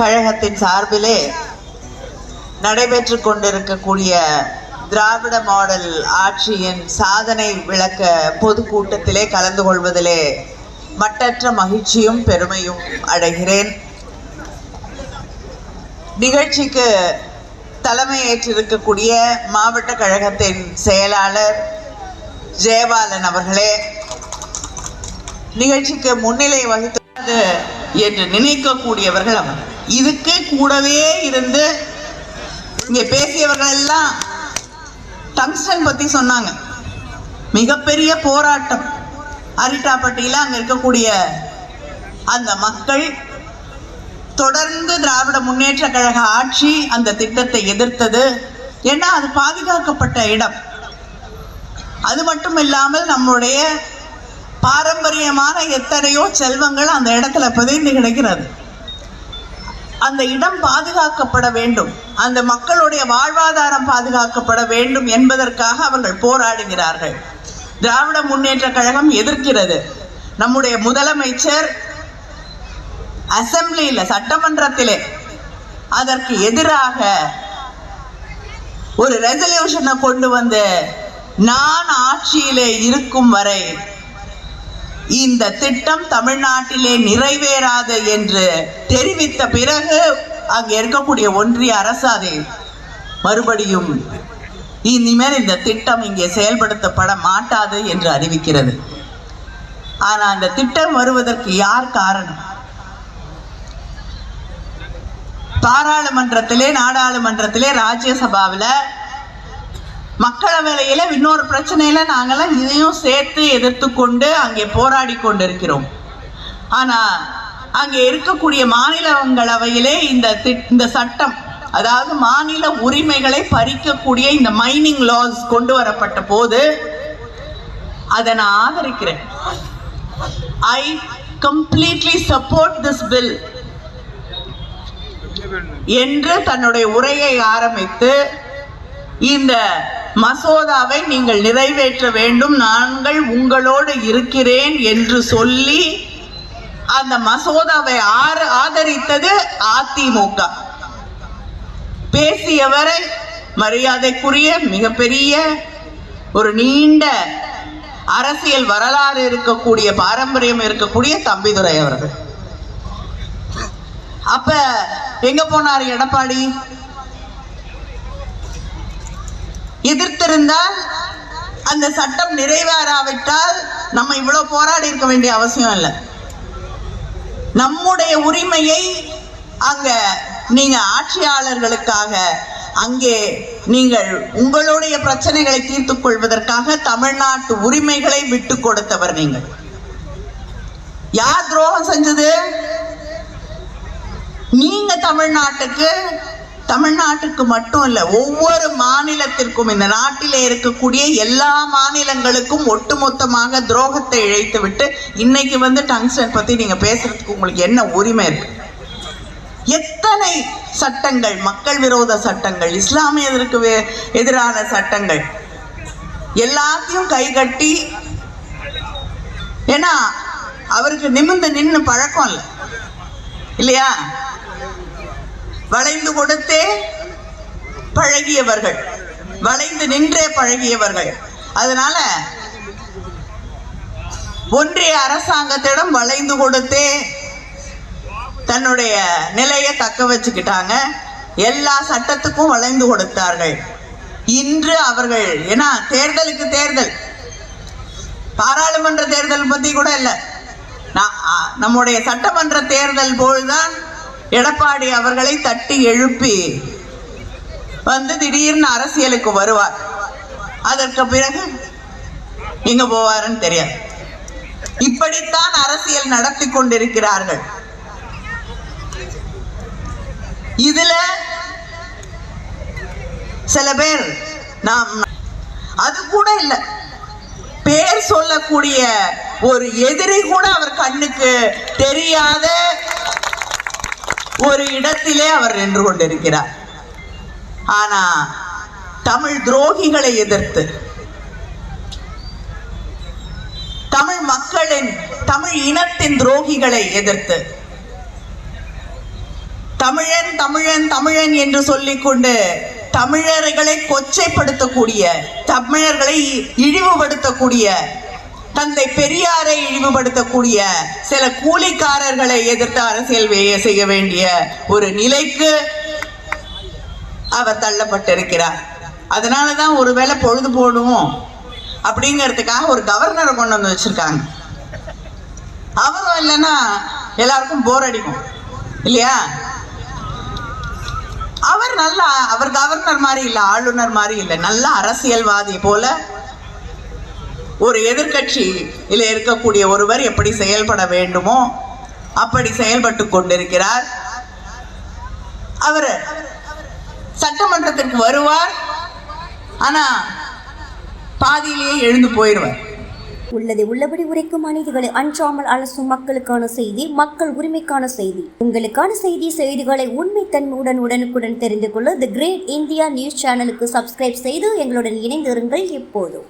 கழகத்தின் சார்பிலே நடைபெற்று கொண்டிருக்கக்கூடிய திராவிட மாடல் ஆட்சியின் சாதனை விளக்க பொதுக்கூட்டத்திலே கலந்து கொள்வதிலே மட்டற்ற மகிழ்ச்சியும் பெருமையும் அடைகிறேன். நிகழ்ச்சிக்கு தலைமையேற்றிருக்கக்கூடிய மாவட்ட கழகத்தின் செயலாளர் ஜெயபாலன் அவர்களே நிகழ்ச்சிக்கு முன்னிலை வகித்து என்று நினைக்கக்கூடியவர்கள் அவர் இதுக்கு கூடவே இருந்து இங்கே பேசியவர்கள் எல்லாம் டங்ஸ்டன் பத்தி சொன்னாங்க. மிகப்பெரிய போராட்டம். அரிட்டாப்பட்டியில் அங்க இருக்கக்கூடிய அந்த மக்கள் தொடர்ந்து திராவிட முன்னேற்ற கழக ஆட்சி அந்த திட்டத்தை எதிர்த்தது. ஏன்னா அது பாதுகாக்கப்பட்ட இடம். அது மட்டும் இல்லாமல் நம்முடைய பாரம்பரியமான எத்தனையோ செல்வங்கள் அந்த இடத்துல புதைந்து கிடக்கிறது. அந்த இடம் பாதுகாக்கப்பட வேண்டும். அந்த மக்களுடைய வாழ்வாதாரம் பாதுகாக்கப்பட வேண்டும் என்பதற்காக அவர்கள் போராடுகிறார்கள். திராவிட முன்னேற்ற கழகம் எதிர்க்கிறது. நம்முடைய முதலமைச்சர் அசம்பிளியில சட்டமன்றத்திலே அதற்கு எதிராக ஒரு ரெசல்யூஷனை கொண்டு வந்து நான் ஆட்சியிலே இருக்கும் வரை இந்த திட்டம் தமிழ்நாட்டிலே நிறைவேறாது என்று தெரிவித்த பிறகு அங்கே இருக்கக்கூடிய ஒன்றிய அரசு அதை மறுபடியும் இனிமேல் இந்த திட்டம் இங்கே செயல்படுத்தப்பட மாட்டாது என்று அறிவிக்கிறது. ஆனால் அந்த திட்டம் வருவதற்கு யார் காரணம்? பாராளுமன்றத்திலே நாடாளுமன்றத்திலே ராஜ்யசபாவில் மக்களவையில இன்னொரு பிரச்சனையில நாங்கெல்லாம் இதையும் சேர்த்து எதிர்த்து கொண்டு அங்கே போராடி கொண்டிருக்கிறோம். ஆனா அங்கே இருக்கக்கூடிய மாநிலங்களவையிலே இந்த இந்த சட்டம் அதாவது மாநில உரிமைகளை பறிக்கக்கூடிய இந்த மைனிங் லாஸ் கொண்டு வரப்பட்ட போது அதை நான் ஆதரிக்கிறேன். I completely support this bill என்று தன்னுடைய உரையை ஆரம்பித்து இந்த மசோதாவை நீங்கள் நிறைவேற்ற வேண்டும். நாங்கள் உங்களோடு இருக்கிறேன் என்று சொல்லி அந்த மசோதாவை ஆதரித்தது அதிமுக. பேசியவரை மரியாதைக்குரிய மிகப்பெரிய ஒரு நீண்ட அரசியல் வரலாறு இருக்கக்கூடிய பாரம்பரியம் இருக்கக்கூடிய தம்பிதுரை அவர்கள். அப்ப எங்க போனார் எடப்பாடி? எதிர்த்திருந்தால் அந்த சட்டம் நிறைவேறாவிட்டால் நம்ம இவ்வளவு போராடி இருக்க வேண்டிய அவசியம் இல்லை. நம்முடைய உரிமையை அங்க நீங்க ஆட்சியாளர்களுக்காக அங்கே நீங்கள் உங்களுடைய பிரச்சனைகளை தீர்த்து கொள்வதற்காக தமிழ்நாட்டு உரிமைகளை விட்டு கொடுத்தவர் நீங்கள். யார் துரோகம் செஞ்சது? நீங்க தமிழ்நாட்டுக்கு தமிழ்நாட்டுக்கு மட்டும் இல்ல ஒவ்வொரு மாநிலத்திற்கும் இந்த நாட்டிலே இருக்கக்கூடிய எல்லா மாநிலங்களுக்கும் ஒட்டுமொத்தமாக துரோகத்தை இழைத்து விட்டு இன்னைக்கு வந்து டங்ஸ்டன் பத்தி நீங்க பேசுறதுக்கு உங்களுக்கு என்ன உரிமை இருக்கு? எத்தனை சட்டங்கள் மக்கள் விரோத சட்டங்கள் இஸ்லாமியருக்கு எதிரான சட்டங்கள் எல்லாத்தையும் கைகட்டி ஏன்னா அவருக்கு நிமிர்ந்து நின்று பழக்கம் இல்லை. இல்லையா? வளைந்து கொடுத்தே பழகியவர்கள். வளைந்து நின்றே பழகியவர்கள். அதனால ஒன்றிய அரசாங்கத்திடம் வளைந்து கொடுத்தே தன்னுடைய நிலையை தக்க வச்சுக்கிட்டாங்க. எல்லா சட்டத்துக்கும் வளைந்து கொடுத்தார்கள். இன்று அவர்கள் ஏன்னா தேர்தலுக்கு தேர்தல். பாராளுமன்ற தேர்தல் பத்தி கூட இல்லை. நான் ஆ, நம்முடைய சட்டமன்ற தேர்தல் போல்தான் எடப்பாடி அவர்களை தட்டி எழுப்பி வந்து திடீர்னு அரசியலுக்கு வருவார். அதற்கு பிறகு எங்க போவாருன்னு தெரியாது. இப்படித்தான் அரசியல் நடத்தி கொண்டிருக்கிறார்கள். இதுல சில பேர் நாம் அது கூட இல்லை. பேர் சொல்லக்கூடிய ஒரு எதிரி கூட அவர் கண்ணுக்கு தெரியாத ஒரு இடத்திலே அவர் நின்று கொண்டிருக்கிறார். ஆனா தமிழ் துரோகிகளை எதிர்த்து தமிழ் மக்களின் தமிழ் இனத்தின் துரோகிகளை எதிர்த்து தமிழன் தமிழன் தமிழன் என்று சொல்லிக்கொண்டு தமிழர்களை கொச்சைப்படுத்தக்கூடிய தமிழர்களை இழிவுபடுத்தக்கூடிய தந்தை பெரியாரை இழிவுபடுத்தக்கூடிய சில கூலிக்காரர்களை எதிர்த்து அரசியல் செய்ய வேண்டிய ஒரு நிலைக்கு அவர் தள்ளப்பட்டிருக்கிறார். அதனால தான் ஒருவேளை பொழுது போடுவோம் அப்படிங்கிறதுக்காக ஒரு கவர்னரை கொண்டு வந்து வச்சிருக்காங்க. அவரும் இல்லைன்னா எல்லாருக்கும் போர் அடிக்கும். இல்லையா? அவர் நல்லா அவர் கவர்னர் மாதிரி இல்லை ஆளுநர் மாதிரி இல்லை நல்ல அரசியல்வாதி போல ஒரு எதிர்க்கட்சியில் இருக்கக்கூடிய ஒருவர் எப்படி செயல்பட வேண்டுமோ அப்படி செயல்பட்டு கொண்டிருக்கிறார். அவர் சட்டமன்றத்திற்கு வருவார். ஆனா பாதியிலேயே எழுந்து போயிடுவார். உள்ளதை உள்ளபடி உரைக்கும் அநீதிகளை அஞ்சாமல் அலசும் மக்களுக்கான செய்தி மக்கள் உரிமைக்கான செய்தி. உங்களுக்கான செய்தி செய்திகளை உண்மை தன்மையுடன் உடனுக்குடன் தெரிந்து கொள்ள தி கிரேட் இந்தியா நியூஸ் சேனலுக்கு சப்ஸ்கிரைப் செய்து எங்களுடன் இணைந்திருங்கள் எப்போதும்